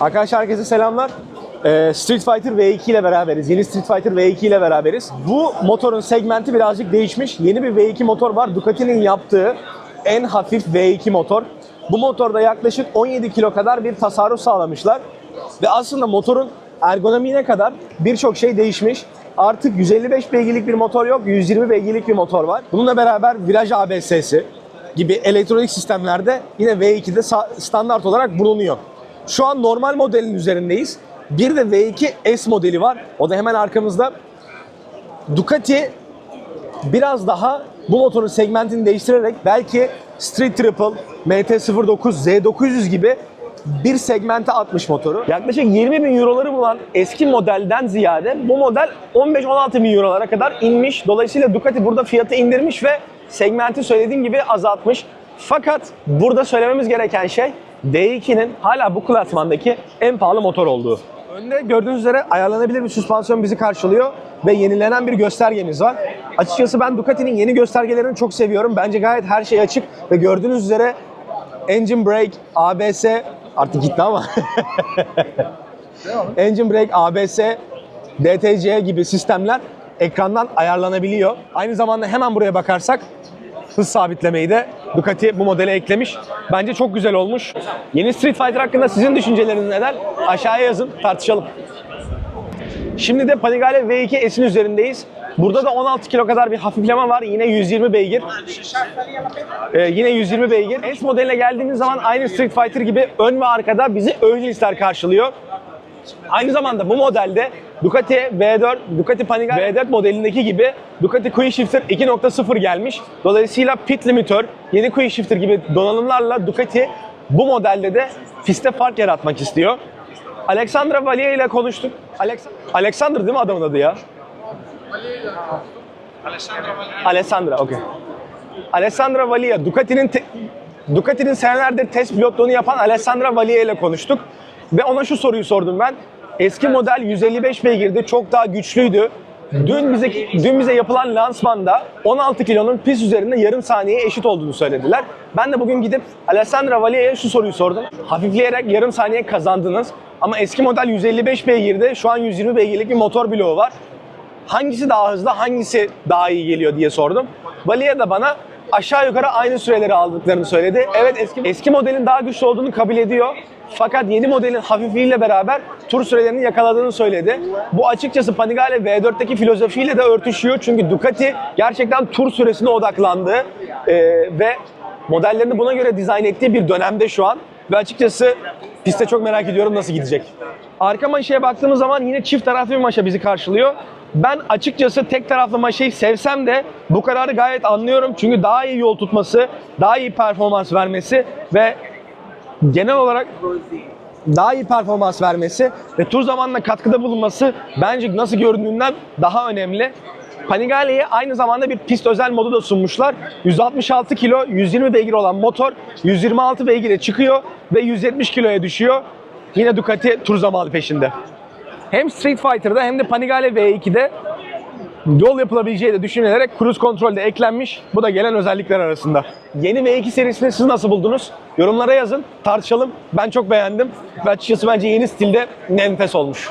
Arkadaşlar herkese selamlar. Ee, Street Fighter V2 ile beraberiz. Yeni Street Fighter V2 ile beraberiz. Bu motorun segmenti birazcık değişmiş. Yeni bir V2 motor var. Ducati'nin yaptığı en hafif V2 motor. Bu motorda yaklaşık 17 kilo kadar bir tasarruf sağlamışlar. Ve aslında motorun ergonomiğine kadar birçok şey değişmiş. Artık 155 beygirlik bir motor yok, 120 beygirlik bir motor var. Bununla beraber viraj ABS'si gibi elektronik sistemlerde yine V2'de sa- standart olarak bulunuyor. Şu an normal modelin üzerindeyiz. Bir de V2 S modeli var. O da hemen arkamızda. Ducati biraz daha bu motorun segmentini değiştirerek belki Street Triple, MT-09, Z900 gibi bir segmente atmış motoru. Yaklaşık 20 bin euroları bulan eski modelden ziyade bu model 15-16 bin eurolara kadar inmiş. Dolayısıyla Ducati burada fiyatı indirmiş ve segmenti söylediğim gibi azaltmış. Fakat burada söylememiz gereken şey D2'nin hala bu klasmandaki en pahalı motor olduğu. Önde gördüğünüz üzere ayarlanabilir bir süspansiyon bizi karşılıyor ve yenilenen bir göstergemiz var. Açıkçası ben Ducati'nin yeni göstergelerini çok seviyorum. Bence gayet her şey açık ve gördüğünüz üzere engine brake, ABS artık gitti ama engine brake, ABS, DTC gibi sistemler ekrandan ayarlanabiliyor. Aynı zamanda hemen buraya bakarsak hız sabitlemeyi de Ducati bu modele eklemiş. Bence çok güzel olmuş. Yeni Street Fighter hakkında sizin düşünceleriniz neler? Aşağıya yazın, tartışalım. Şimdi de Panigale V2 S'in üzerindeyiz. Burada da 16 kilo kadar bir hafifleme var. Yine 120 beygir. Ee, yine 120 beygir. S modeline geldiğimiz zaman aynı Street Fighter gibi ön ve arkada bizi öncülistler karşılıyor. Aynı zamanda bu modelde Ducati V4, Ducati Panigale V4 modelindeki gibi Ducati Quick Shifter 2.0 gelmiş. Dolayısıyla pit limitör, yeni Quick Shifter gibi donanımlarla Ducati bu modelde de piste fark yaratmak istiyor. Alexandra Valia ile konuştuk. Alex Alexander değil mi adamın adı ya? Alessandra, okey. Alessandra Valia, Ducati'nin Ducati'nin senelerdir test pilotluğunu yapan Alessandra Valia ile konuştuk. Ve ona şu soruyu sordum ben. Eski model 155 beygirdi, çok daha güçlüydü. Dün bize dün bize yapılan lansmanda 16 kilonun pist üzerinde yarım saniyeye eşit olduğunu söylediler. Ben de bugün gidip Alessandra Valia'ya şu soruyu sordum. Hafifleyerek yarım saniye kazandınız ama eski model 155 beygirde şu an 120 beygirlik bir motor bloğu var hangisi daha hızlı, hangisi daha iyi geliyor diye sordum. Valia da bana aşağı yukarı aynı süreleri aldıklarını söyledi. Evet eski eski modelin daha güçlü olduğunu kabul ediyor. Fakat yeni modelin hafifliğiyle beraber tur sürelerini yakaladığını söyledi. Bu açıkçası Panigale V4'teki filozofiyle de örtüşüyor. Çünkü Ducati gerçekten tur süresine odaklandı. Ee, ve modellerini buna göre dizayn ettiği bir dönemde şu an. Ve açıkçası piste çok merak ediyorum nasıl gidecek. Arka maşaya baktığımız zaman yine çift taraflı bir maşa bizi karşılıyor. Ben açıkçası tek taraflı maşayı sevsem de bu kararı gayet anlıyorum. Çünkü daha iyi yol tutması, daha iyi performans vermesi ve genel olarak daha iyi performans vermesi ve tur zamanına katkıda bulunması bence nasıl göründüğünden daha önemli. Panigale'ye aynı zamanda bir pist özel modu da sunmuşlar. 166 kilo, 120 beygir olan motor 126 beygire çıkıyor ve 170 kiloya düşüyor. Yine Ducati tur zamanı peşinde. Hem Street Fighter'da hem de Panigale V2'de yol yapılabileceği de düşünülerek cruise kontrol de eklenmiş. Bu da gelen özellikler arasında. Yeni V2 serisini siz nasıl buldunuz? Yorumlara yazın, tartışalım. Ben çok beğendim ve açıkçası bence yeni stilde nefes olmuş.